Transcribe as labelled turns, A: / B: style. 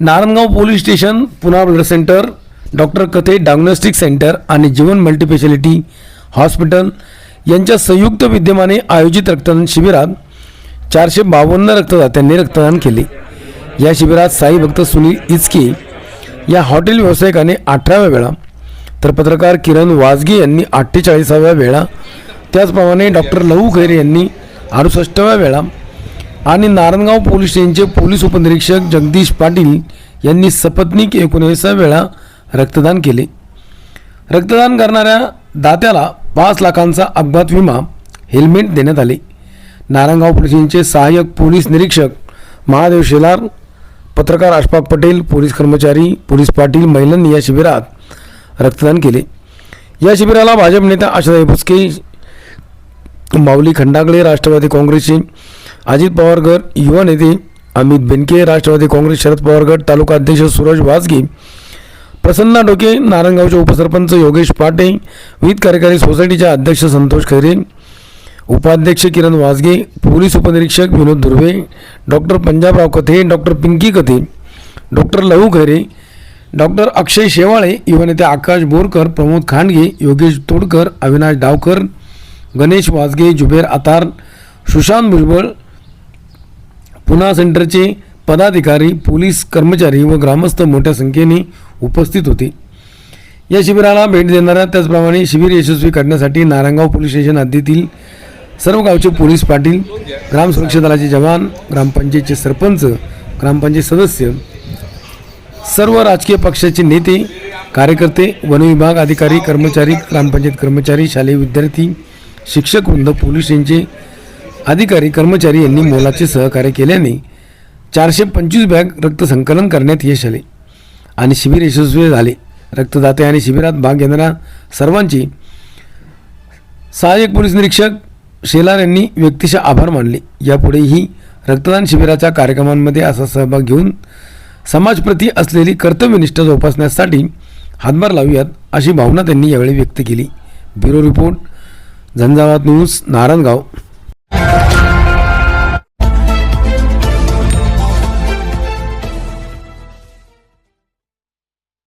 A: Narayangaon police station पुन्हा blood centre doctor Kathe diagnostic centre आणि Jeevan multispeciality hospital यांच्या संयुक्त विद्यमाने आयोजित रक्तदान शिबिरात चारशे बावन्न रक्तदात्यांनी रक्तदान केले. या शिबिरात साई भक्त सुनील इचके या हॉटेल व्यावसायिकाने अठराव्या वेळा तर पत्रकार किरण वाजगे यांनी अठ्ठेचाळीसाव्या वेळा. त्याचप्रमाणे डॉक्टर लहू खैरे यांनी अडुसष्टव्या वेळा आणि नारायणगाव पोलीस स्टेशनचे पोलीस उपनिरीक्षक जगदीश पाटील यांनी सपत्नीक एकोणीसा वेळा रक्तदान केले. रक्तदान करणाऱ्या दात्याला पाच लाखांचा अपघात विमा हेल्मेट देण्यात आले. नारायणगाव पोलीस स्टेशनचे सहाय्यक पोलीस निरीक्षक महादेव शेलार पत्रकार अशफाक पटेल पोलीस कर्मचारी पोलीस पाटील महिलांनी या शिबिरात रक्तदान केले. या शिबिराला भाजप नेता आशाताई भुसके माऊली खंडागळे राष्ट्रवादी काँग्रेसचे अजित पवार गट युवा नेते अमित बेनके राष्ट्रवादी काँग्रेस शरद पवार गट तालुका अध्यक्ष सूरज वाजगे प्रसन्ना डोके नारायणगावचे उपसरपंच योगेश पाटे विविध कार्यकारी सोसायटीचे अध्यक्ष संतोष खैरे उपाध्यक्ष किरण वाजगे पोलीस उपनिरीक्षक विनोद धुर्वे डॉक्टर पंजाबराव कथे doctor Pinky Kathe doctor Lahu Khaire doctor Akshay Shewale युवनेते आकाश बोरकर प्रमोद खांडगे योगेश तोडकर अविनाश डावकर गणेश वाजगे जुबेर आतार सुशांत भुजबळ पुन्हा सेंटरचे पदाधिकारी पोलीस कर्मचारी व ग्रामस्थ मोठ्या संख्येने उपस्थित होते. या शिबिराला भेट देणाऱ्या त्याचप्रमाणे शिबिर यशस्वी करण्यासाठी नारायणगाव पोलीस स्टेशन हद्दीतील सर्व गावचे पोलीस पाटील ग्राम सुरक्षा दलाचे जवान ग्रामपंचायतचे सरपंच ग्रामपंचायत सदस्य सर्व राजकीय पक्षाचे नेते कार्यकर्ते वनविभाग अधिकारी कर्मचारी ग्रामपंचायत कर्मचारी शालेय विद्यार्थी शिक्षक वृंद पोलीस यांचे अधिकारी कर्मचारी यांनी मोलाचे सहकार्य केल्याने चारशे पंचवीस बॅग रक्त संकलन करण्यात यश आले आणि शिबिर यशस्वी झाले. रक्तदाते आणि शिबिरात भाग घेणाऱ्या सर्वांची सहाय्यक पोलीस निरीक्षक शेलार यांनी व्यक्तिशः आभार मानले. यापुढेही रक्तदान शिबिराच्या कार्यक्रमांमध्ये असा सहभाग घेऊन समाजप्रती असलेली कर्तव्यनिष्ठ जोपासण्यासाठी हातभार लावूयात अशी भावना त्यांनी यावेळी व्यक्त केली. Bureau report Zanzavat news Narayangaon.